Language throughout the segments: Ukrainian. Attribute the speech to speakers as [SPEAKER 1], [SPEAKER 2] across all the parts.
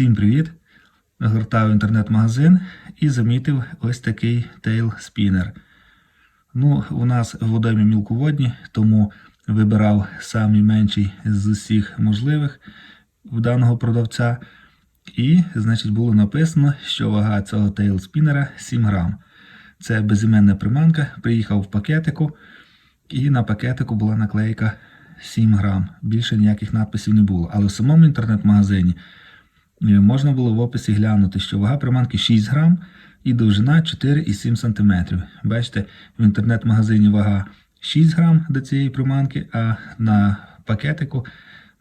[SPEAKER 1] Всім привіт! Гортав інтернет-магазин і замітив ось такий тейл спінер. Ну, у нас в водоймі мілководні, тому вибирав самий менший з усіх можливих в даного продавця. І, значить, було написано, що вага цього тейл спінера 7 грам. Це безіменна приманка, приїхав в пакетику, і на пакетику була наклейка 7 грам. Більше ніяких надписів не було. Але в самому інтернет-магазині можна було в описі глянути, що вага приманки 6 грам і довжина 4,7 см. Бачите, в інтернет-магазині вага 6 грам до цієї приманки, а на пакетику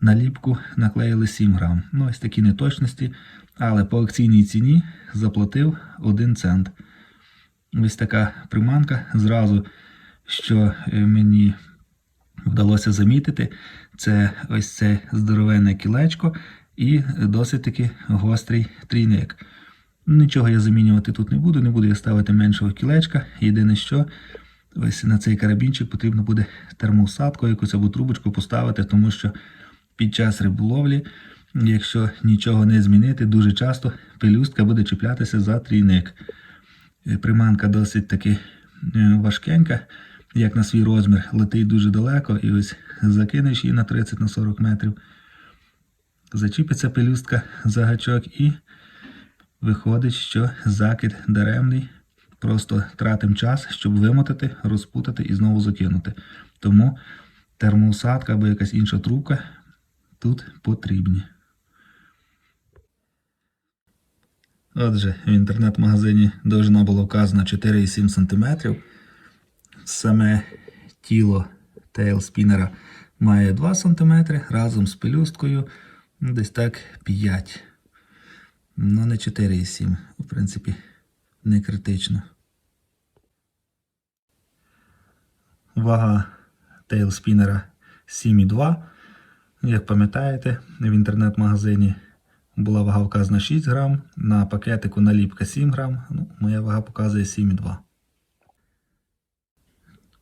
[SPEAKER 1] наліпку наклеїли 7 грам. Ну, ось такі неточності, але по акційній ціні заплатив 1 цент. Ось така приманка. Зразу, що е, мені вдалося замітити, це ось це здоровенне кілечко і досить таки гострий трійник. Нічого я замінювати тут не буду, не буду я ставити меншого кілечка. Єдине що, ось на цей карабінчик потрібно буде термоусадку, якусь або трубочку поставити, тому що під час риболовлі, якщо нічого не змінити, дуже часто пелюстка буде чіплятися за трійник. Е, Приманка досить таки е, важкенька, як на свій розмір, летить дуже далеко, і ось закинеш її на 30-40 метрів. Зачіпиться пелюстка за гачок і виходить, що закид даремний. Просто тратим час, щоб вимотати, розпутати і знову закинути. Тому термоусадка або якась інша трубка тут потрібні. Отже, в інтернет-магазині довжина була вказана 4,7 см. Саме тіло тейл спінера має 2 см разом з пелюсткою десь так 5 Ну, не 4,7. В принципі, не критично. Вага тейл спінера 7,2. Як пам'ятаєте, в інтернет-магазині була вага вказана 6 грам, на пакетику наліпка 7 грам. Ну, моя вага показує 7,2.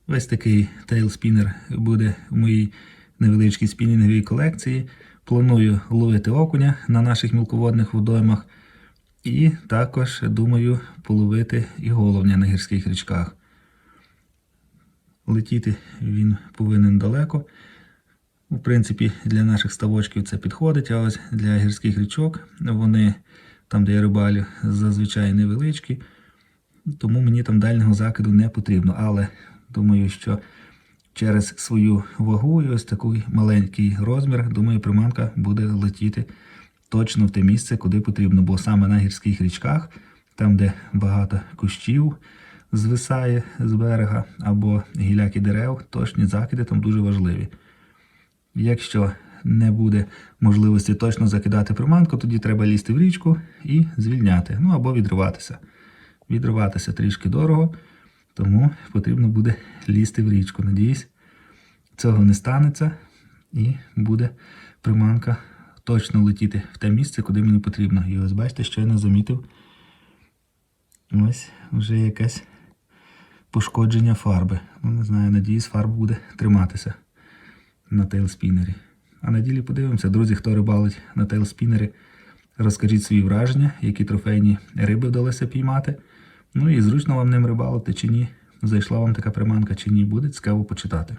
[SPEAKER 1] Ось такий тейл спінер буде в моїй невеличкій спінінговій колекції. Планую ловити окуня на наших мілководних водоймах. І також думаю половити і головня на гірських річках. Летіти він повинен далеко. В принципі, для наших ставочків це підходить, а ось для гірських річок вони, там, де я рибалю, зазвичай невеличкі, тому мені там дальнього закиду не потрібно. Але думаю, що через свою вагу і ось такий маленький розмір, думаю, приманка буде летіти точно в те місце, куди потрібно. Бо саме на гірських річках, там, де багато кущів звисає з берега, або гіляки дерев, точні закиди там дуже важливі. Якщо не буде можливості точно закидати приманку, тоді треба лізти в річку і звільняти. Ну або відриватися. Відриватися трішки дорого, тому потрібно буде лізти в річку. Надіюсь, цього не станеться і буде приманка точно летіти в те місце, куди мені потрібно. І ось бачите, що я не замітив. Ось вже якесь пошкодження фарби. Ну, не знаю, надіюсь, фарба буде триматися на тейлспінері. А на ділі подивимося, друзі, хто рибалить на тейлспінері, розкажіть свої враження, які трофейні риби вдалося піймати. Ну і зручно вам ним рибалити чи ні. Зайшла вам така приманка чи ні, буде цікаво почитати.